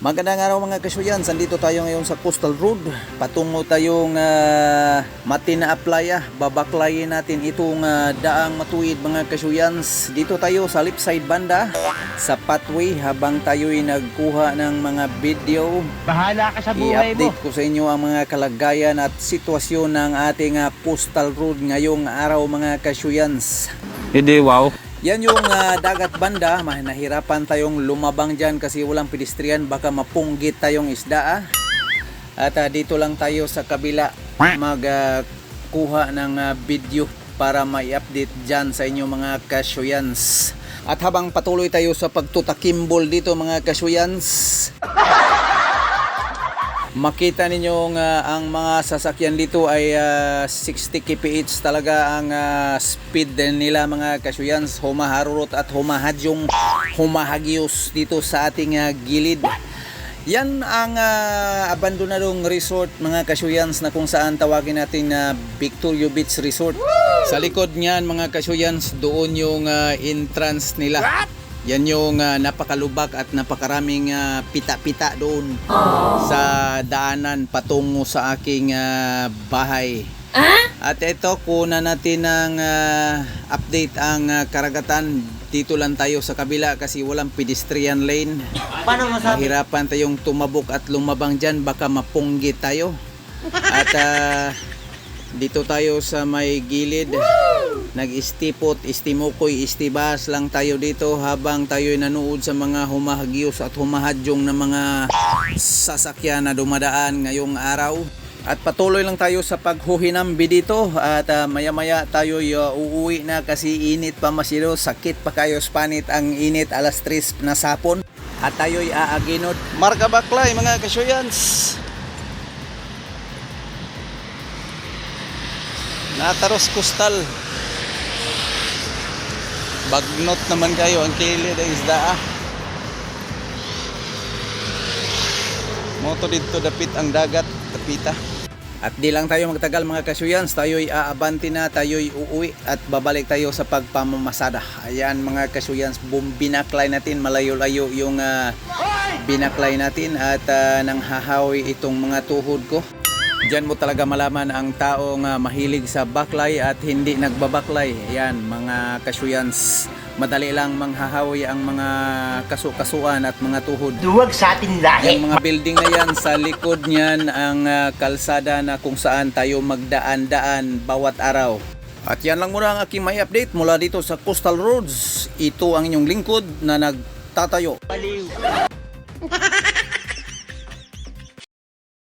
Magandang araw mga kasuyan, sandito tayo ngayon sa Coastal Road. Patungo tayong uh, Matina Playa. Babaklayin natin itong ah, daang matuwid mga kasuyans. Dito tayo sa left side banda sa pathway habang tayo'y nagkuha ng mga video. Bahala ka sa buhay mo. I-update ko sa inyo ang mga kalagayan at sitwasyon ng ating ah, Coastal Road ngayong araw mga kasuyans. Hindi, wow. Yan yung ah, dagat banda, nahirapan tayong lumabang dyan kasi walang pedestrian, baka mapunggit tayong isda ah. At ah, dito lang tayo sa kabila magkuha ng ah, video para mai-update dyan sa inyo mga kasyuyans. At habang patuloy tayo sa pagtutakimbol dito mga kasyuyans, Makita ninyo nga ang mga sasakyan dito ay ah, 60 kph talaga ang ah, speed nila mga kasyuyans humaharurot at humahadyong humahagyos dito sa ating ah, gilid. Yan ang ah, abandonadong resort mga kasyuyans na kung saan tawagin natin na Victorio Beach Resort. Sa likod niyan mga kasyuyans doon yung ah, entrance nila. Yan yung ah, napakalubak at napakaraming ah, pita-pita doon sa daanan patungo sa aking ah, bahay. At ito, kuna natin ng ah, update ang ah, karagatan. Dito lang tayo sa kabila kasi walang pedestrian lane. Paano masabi? Mahirapan tayong tumabok at lumabang dyan, baka mapunggit tayo. At ah, dito tayo sa may gilid. Nag-istipot, istimukoy, istibas lang tayo dito habang tayo nanood sa mga humahagyos at humahadyong na mga sasakyan na dumadaan ngayong araw. At patuloy lang tayo sa paghuhinambi dito at ah, maya-maya tayo uh, uuwi na kasi init pa masyado, sakit pa kayo spanit ang init alas 3 na sapon at tayo'y aaginod. Marka baklay mga kasyuyans. Nataros kustal. Bagnot naman kayo ang kilid ng isda ah. Moto dito dapit ang dagat, tapita. At di lang tayo magtagal mga kasyuyans, tayo'y aabanti na, tayo'y uuwi at babalik tayo sa pagpamamasada. Ayan mga kasyuyans, bum binaklay natin, malayo-layo yung ah, binaklay natin at ah, nanghahawi itong mga tuhod ko. Diyan mo talaga malaman ang taong ah, mahilig sa baklay at hindi nagbabaklay. Ayan mga kasyuyans, madali lang manghahawi ang mga kasu-kasuan at mga tuhod. Duwag sa atin lahi. Yung mga building na yan, sa likod niyan ang ah, kalsada na kung saan tayo magdaan-daan bawat araw. At yan lang muna ang aking may update mula dito sa Coastal Roads. Ito ang inyong lingkod na nagtatayo. Baliw.